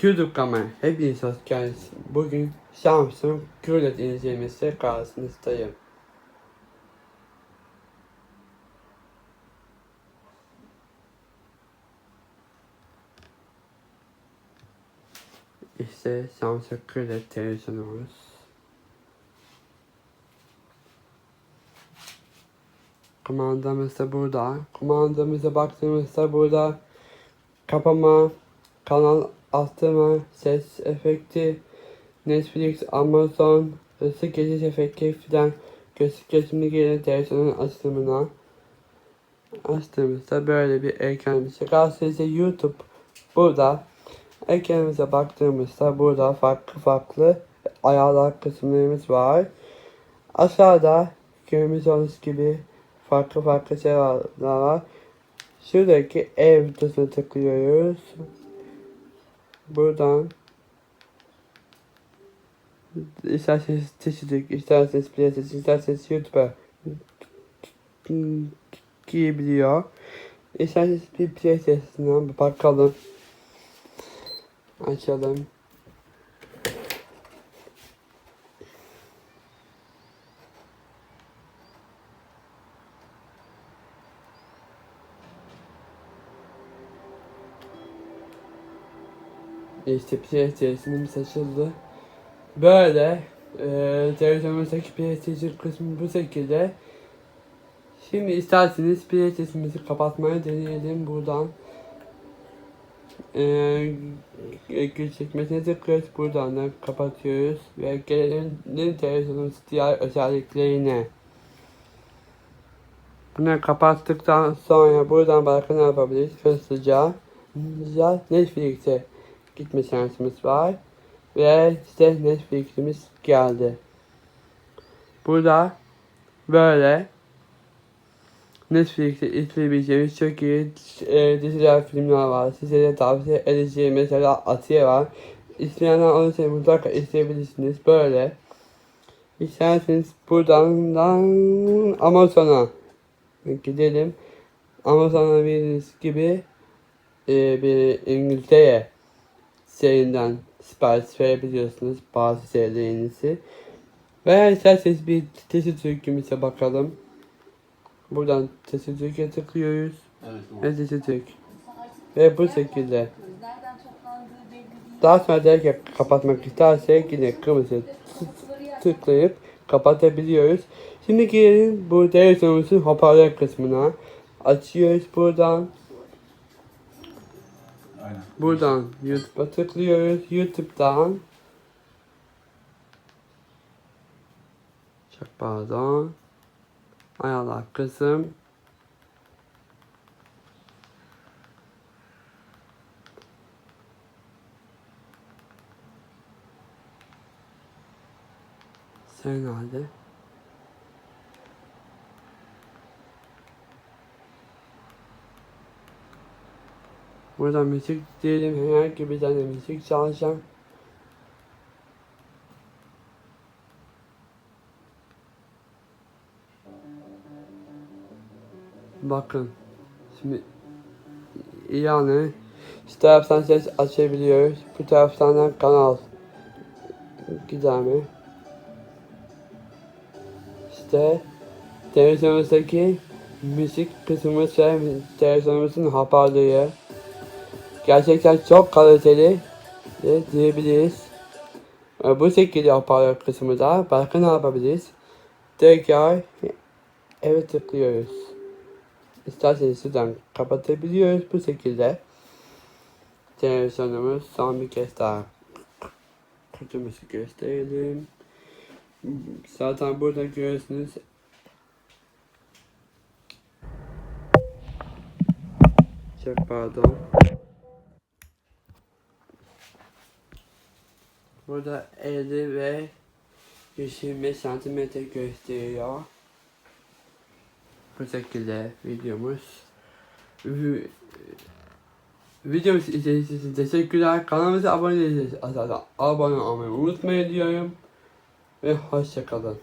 Kanalıma hepiniz hoş geldiniz. Bugün Samsung QLED incelemesi karşınızdayım. İşte Samsung QLED televizyonumuz. Kumandamız da burada. Kumandamıza baktığımızda burada kapama, kanal arttırma, ses efekti, Netflix, Amazon, hızlı geçiş efekti filan gözüküyor. Şimdi gelin televizyonun açılımına. Açtığımızda böyle bir ekranımız çıkar. Size YouTube burada. Ekranımıza baktığımızda burada farklı farklı ayarlar kısımlarımız var. Aşağıda görmüş olduğunuz gibi farklı farklı şeyler var. Şuradaki ev tuşuna tıklıyoruz. Buradan isterseniz seçecek, isterseniz Playstation, isterseniz YouTube'a girebiliyor. İsterseniz bir bir bakalım. Açalım. İşte PlayStation'ımız açıldı. Böyle e, televizyonumuzdaki PlayStation kısmı bu şekilde. Şimdi isterseniz PlayStation'ımızı kapatmayı deneyelim buradan. Eee güç çekmesine tıklıyoruz buradan da kapatıyoruz ve gelelim televizyonumuz diğer özelliklerine. Bunu kapattıktan sonra buradan başka ne yapabiliriz? Hızlıca Netflix'e gitme şansımız var. Ve işte Netflix'imiz geldi. Burada böyle Netflix'te izleyebileceğimiz çok iyi e, diziler, filmler var. Size de tavsiye edeceğim mesela Atiye var. İsteyenler olursa mutlaka izleyebilirsiniz. Böyle. İsterseniz buradan Amazon'a gidelim. Amazon'a bildiğiniz gibi e, bir İngiltere serinden sipariş verebiliyorsunuz bazı serilerinizi. Veya isterseniz bir testi türkümüze bakalım. Buradan testi türküye tıklıyoruz. Evet. Ve testi türk. Ve bu şekilde. Nereden toplandığı belli değil. Daha sonra derken kapatmak istersek yine kırmızı tıklayıp kapatabiliyoruz. Şimdi gelelim bu televizyonumuzun hoparlör kısmına. Açıyoruz buradan. Aynen. Buradan YouTube'a tıklıyoruz. YouTube'dan çok pardon. Ayarlar kısım. Sen hadi. Burada müzik diyelim herhangi bir tane müzik çalacağım. Bakın. Şimdi yani şu taraftan ses açabiliyoruz. Bu taraftan da kanal. Güzel mi? İşte televizyonumuzdaki müzik kısmımız ve televizyonumuzun hoparlörü. Gerçekten çok kaliteli diyebiliriz. E, Bu şekilde hoparlör kısmı da başka ne yapabiliriz? Tekrar evet tıklıyoruz. İsterseniz şuradan kapatabiliyoruz bu şekilde. Televizyonumuz son bir kez daha kutumuzu gösterelim. Zaten burada görüyorsunuz. Çok pardon. Burada 50 ve 125 santimetre gösteriyor. Bu şekilde videomuz. Vi- Videomuz izlediğiniz için teşekkürler. Kanalımıza abone değilseniz abone olmayı unutmayın diyorum. Ve hoşçakalın.